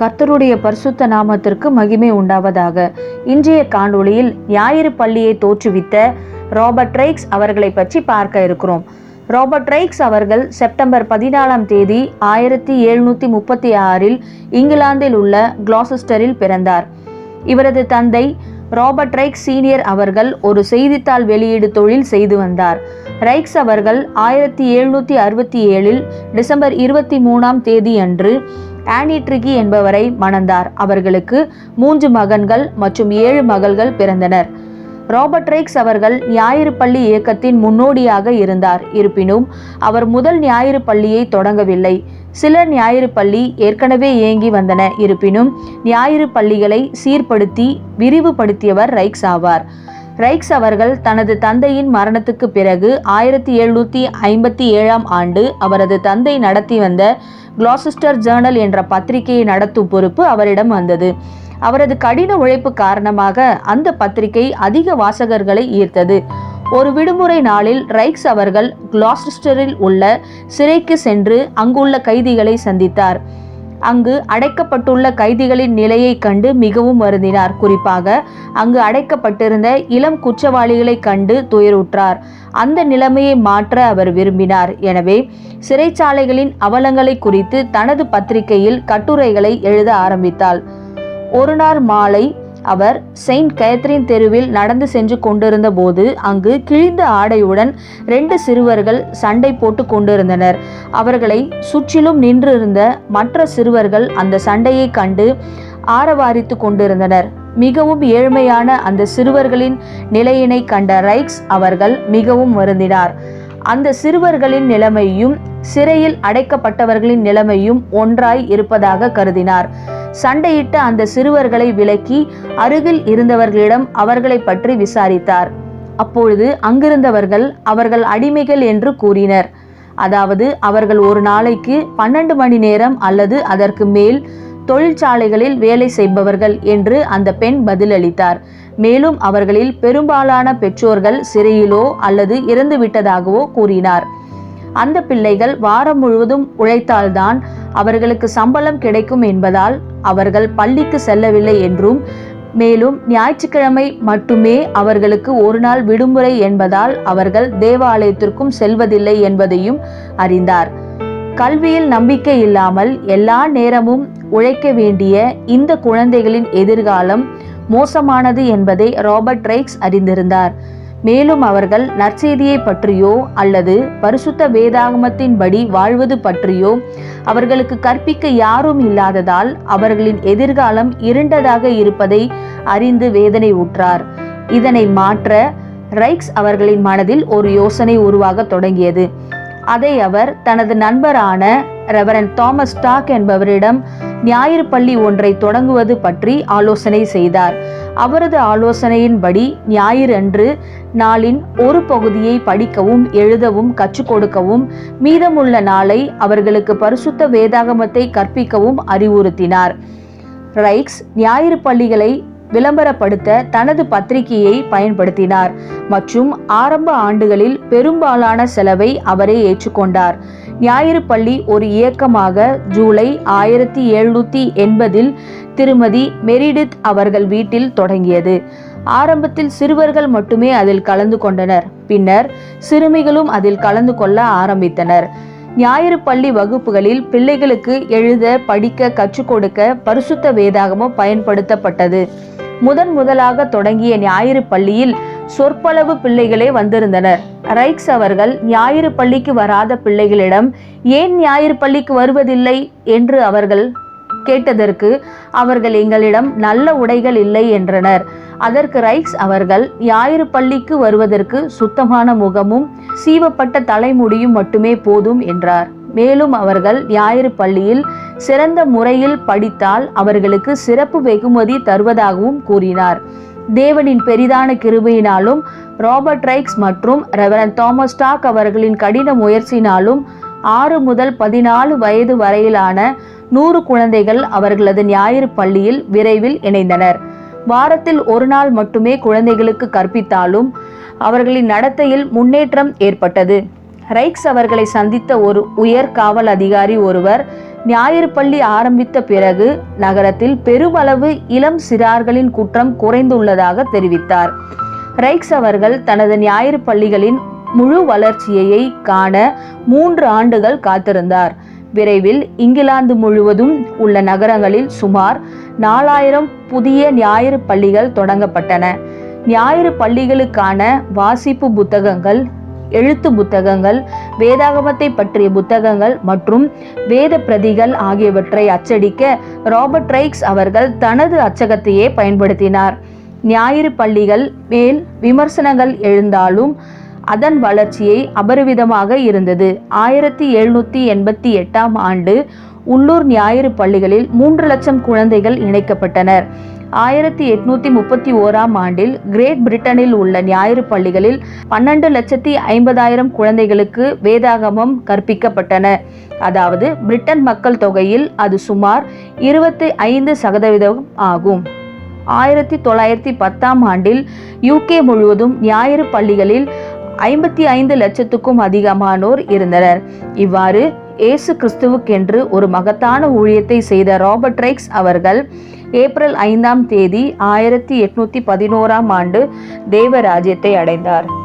கர்த்தருடைய பரிசுத்த நாமத்திற்கு மகிமை உண்டாவதாக. இன்றைய காணொளியில் ஞாயிறு பள்ளியை தோற்றுவித்த ராபர்ட் ரைக்ஸ் அவர்களை பற்றி பார்க்க இருக்கிறோம். ராபர்ட் ரைக்ஸ் அவர்கள் செப்டம்பர் பதினாலாம் தேதி ஆயிரத்தி எழுநூற்றி முப்பத்தி ஆறில் இங்கிலாந்தில் உள்ள கிளாசஸ்டரில் பிறந்தார். இவரது தந்தை ராபர்ட் ரைக்ஸ் சீனியர் அவர்கள் ஒரு செய்தித்தாள் வெளியீடு தொழில் செய்து வந்தார். ரைக்ஸ் அவர்கள் ஆயிரத்தி எழுநூற்றி அறுபத்தி ஏழில் டிசம்பர் இருபத்தி மூணாம் தேதி அன்று ஆனிட்ரிகி என்பவரை மணந்தார். அவர்களுக்கு மூன்று மகன்கள் மற்றும் ஏழு மகள்கள் பிறந்தனர். ராபர்ட் ரைக்ஸ் அவர்கள் ஞாயிறு பள்ளி இயக்கத்தின் முன்னோடியாக இருந்தார். இருப்பினும் அவர் முதல் ஞாயிறு பள்ளியை தொடங்கவில்லை. சில ஞாயிறு பள்ளி ஏற்கனவே இயங்கி வந்தன. இருப்பினும் ஞாயிறு பள்ளிகளை சீர்படுத்தி விரிவுபடுத்தியவர் ரைக்ஸ் ஆவார். ரைக்ஸ் அவர்கள் தனது தந்தையின் மரணத்துக்கு பிறகு ஆயிரத்தி எழுநூற்றி ஐம்பத்தி ஏழாம் ஆண்டு அவரது தந்தை நடத்தி வந்த குளாசிஸ்டர் ஜேர்னல் என்ற பத்திரிகையை நடத்தும் பொறுப்பு அவரிடம் வந்தது. அவரது கடின உழைப்பு காரணமாக அந்த பத்திரிகை அதிக வாசகர்களை ஈர்த்தது. ஒரு விடுமுறை நாளில் ரைக்ஸ் அவர்கள் குளாசிஸ்டரில் உள்ள சிறைக்கு சென்று அங்குள்ள கைதிகளை சந்தித்தார். அங்கு அடைக்கப்பட்டுள்ள கைதிகளின் நிலையை கண்டு மிகவும் வருந்தினார். குறிப்பாக அங்கு அடைக்கப்பட்டிருந்த இளம் குற்றவாளிகளை கண்டு துயருற்றார். அந்த நிலைமையை மாற்ற அவர் விரும்பினார். எனவே சிறைச்சாலைகளின் அவலங்களை குறித்து தனது பத்திரிகையில் கட்டுரைகளை எழுத ஆரம்பித்தாள். ஒரு நாள் மாலை அவர் செயின்ட் கேத்ரின் தெருவில் நடந்து சென்று கொண்டிருந்த போது அங்கு கிழிந்த ஆடையுடன் ரெண்டு சிறுவர்கள் சண்டை போட்டு கொண்டிருந்தனர். அவர்களை சுற்றிலும் நின்றிருந்த மற்ற சிறுவர்கள் அந்த சண்டையை கண்டு ஆரவாரித்து கொண்டிருந்தனர். மிகவும் ஏழ்மையான அந்த சிறுவர்களின் நிலையினை கண்ட ரைக்ஸ் அவர்கள் மிகவும் வருந்தினார். அந்த சிறுவர்களின் நிலைமையும் சிறையில் அடைக்கப்பட்டவர்களின் நிலைமையும் ஒன்றாய் இருப்பதாக கருதினார். சண்டையிட்ட அந்த சிறுவர்களை விலக்கி அருகில் இருந்தவர்களிடம் அவர்களை பற்றி விசாரித்தார். அப்பொழுது அங்கிருந்தவர்கள் அவர்கள் அடிமைகள் என்று கூறினர். அதாவது அவர்கள் ஒரு நாளைக்கு பன்னெண்டு மணி நேரம் அல்லது அதற்கு மேல் தொழிற்சாலைகளில் வேலை செய்பவர்கள் என்று அந்த பெண் பதிலளித்தார். மேலும் அவர்களில் பெரும்பாலான பெற்றோர்கள் சிறையிலோ அல்லது இறந்துவிட்டதாகவோ கூறினார். அந்த பிள்ளைகள் வாரம் முழுவதும் உழைத்தால்தான் அவர்களுக்கு சம்பளம் கிடைக்கும் என்பதால் அவர்கள் பள்ளிக்கு செல்லவில்லை என்றும் மேலும் ஞாயிற்றுக்கிழமை மட்டுமே அவர்களுக்கு ஒரு நாள் விடுமுறை என்பதால் அவர்கள் தேவாலயத்திற்கும் செல்வதில்லை என்பதையும் அறிந்தார். கல்வியில் நம்பிக்கை இல்லாமல் எல்லா நேரமும் உழைக்க வேண்டிய இந்த குழந்தைகளின் எதிர்காலம் மோசமானது என்பதை ராபர்ட் ரைக்ஸ் அறிந்திருந்தார். மேலும் அவர்கள் நற்செய்தியை பற்றியோ அல்லது பரிசுத்த வேதாகமத்தின்படி வாழ்வது பற்றியோ அவர்களுக்கு கற்பிக்க யாரும் இல்லாததால் அவர்களின் எதிர்காலம் இருண்டதாக இருப்பதை அறிந்து வேதனை உற்றார் இதனை மாற்ற ரைக்ஸ் அவர்களின் மனதில் ஒரு யோசனை உருவாக தொடங்கியது. அதை அவர் தனது நண்பரான ரெவரன் தாமஸ் டாக் என்பவரிடம் ஞாயிறு பள்ளி ஒன்றை தொடங்குவது பற்றி ஆலோசனை செய்தார். அவரது ஆலோசனையின்படி ஞாயிறு அன்று நாளின் ஒரு பகுதியை படிக்கவும் எழுதவும் கற்றுக் கொடுக்கவும் மீதமுள்ள நாளை அவர்களுக்கு பரிசுத்த வேதாகமத்தை கற்பிக்கவும் அறிவுறுத்தினார். ரைக்ஸ் ஞாயிறு பள்ளிகளை விளம்பரப்படுத்த தனது பத்திரிகையை பயன்படுத்தினார் மற்றும் ஆரம்ப ஆண்டுகளில் பெரும்பாலான செலவை அவரே ஏற்றுக்கொண்டார். ஞாயிறு பள்ளி ஒரு இயக்கமாக ஜூலை ஆயிரத்தி எழுநூற்றி எண்பதில் திருமதி மெரிடித் அவர்கள் வீட்டில் தொடங்கியது. ஆரம்பத்தில் சிறுவர்கள் மட்டுமே அதில் கலந்து கொண்டனர். பின்னர் சிறுமிகளும் அதில் கலந்து கொள்ள ஆரம்பித்தனர். ஞாயிறு பள்ளி வகுப்புகளில் பிள்ளைகளுக்கு எழுத படிக்க கற்றுக் கொடுக்க பரிசுத்த வேதாகமும் பயன்படுத்தப்பட்டது. முதன் முதலாக தொடங்கிய ஞாயிறு பள்ளியில் சொற்பளவு பிள்ளைகளே வந்திருந்தனர். ரைக்ஸ் அவர்கள் ஞாயிறு பள்ளிக்கு வராத பிள்ளைகளிடம் ஏன் ஞாயிறு பள்ளிக்கு வருவதில்லை? என்று அவர்கள் கேட்டதற்கு அவர்கள் எங்களிடம் நல்ல உடைகள் இல்லை என்றனர். அதற்கு ரைக்ஸ் அவர்கள் ஞாயிறு பள்ளிக்கு வருவதற்கு சுத்தமான முகமும் சீவப்பட்ட தலைமுடியும் மட்டுமே போதும் என்றார். மேலும் அவர்கள் ஞாயிறு பள்ளியில் சிறந்த முறையில் படித்தால் அவர்களுக்கு சிறப்பு வெகுமதி தருவதாகவும் கூறினார். தேவனின் பெரிதான கிருபையினாலும் ராபர்ட் ரைக்ஸ் மற்றும் ரெவரன் தாமஸ் டாக் அவர்களின் கடின முயற்சினாலும் ஆறு முதல் பதினாலு வயது வரையிலான நூறு குழந்தைகள் அவர்களது ஞாயிறு பள்ளியில் விரைவில் இணைந்தனர். வாரத்தில் ஒரு நாள் மட்டுமே குழந்தைகளுக்கு கற்பித்தாலும் அவர்களின் நடத்தையில் முன்னேற்றம் ஏற்பட்டது. ரைக்ஸ் அவர்களை சந்தித்த ஒரு உயர் காவல் அதிகாரி ஒருவர் ஞாயிறு பள்ளி ஆரம்பித்த பிறகு நகரத்தில் பெருமளவு இளம் சிறார்களின் குற்றம் குறைந்துள்ளதாக தெரிவித்தார். ரைக்ஸ் அவர்கள் தனது ஞாயிறு பள்ளிகளின் முழு வளர்ச்சியை காண மூன்று ஆண்டுகள் காத்திருந்தார். விரைவில் இங்கிலாந்து முழுவதும் உள்ள நகரங்களில் சுமார் நாலாயிரம் புதிய ஞாயிறு பள்ளிகள் தொடங்கப்பட்டன. ஞாயிறு பள்ளிகளுக்கான வாசிப்பு புத்தகங்கள் எழுத்து புத்தகங்கள் வேதாகமத்தை பற்றிய புத்தகங்கள் மற்றும் வேத பிரதிகள் ஆகியவற்றை அச்சடிக்க ராபர்ட் ரைக்ஸ் அவர்கள் தனது அச்சகத்தையே பயன்படுத்தினார். ஞாயிறு பள்ளிகள் மேல் விமர்சனங்கள் எழுந்தாலும் அதன் வளர்ச்சியை அபரிவிதமாக இருந்தது. ஆயிரத்தி எழுநூற்றி எண்பத்தி எட்டாம் ஆண்டு உள்ளூர் ஞாயிறு பள்ளிகளில் மூன்று லட்சம் குழந்தைகள் இணைக்கப்பட்டனர். ஆயிரத்தி எட்நூத்தி முப்பத்தி ஓராம் ஆண்டில் கிரேட் பிரிட்டனில் உள்ள ஞாயிறு பள்ளிகளில் பன்னெண்டு லட்சத்தி ஐம்பதாயிரம் குழந்தைகளுக்கு வேதாகமம் கற்பிக்கப்பட்டன. அதாவது பிரிட்டன் மக்கள் தொகையில் அது சுமார் இருபத்தி ஐந்து சதவீதம் ஆகும். ஆயிரத்தி தொள்ளாயிரத்தி பத்தாம் ஆண்டில் யூகே முழுவதும் ஞாயிறு பள்ளிகளில் ஐம்பத்தி ஐந்து லட்சத்துக்கும் அதிகமானோர் இருந்தனர். இவ்வாறு இயேசு கிறிஸ்துவுக்கென்று ஒரு மகத்தான ஊழியத்தை செய்த ராபர்ட் ரைக்ஸ் அவர்கள் ஏப்ரல் ஐந்தாம் தேதி ஆயிரத்தி எட்நூத்தி பதினோராம் ஆண்டு தேவராஜ்யத்தை அடைந்தார்.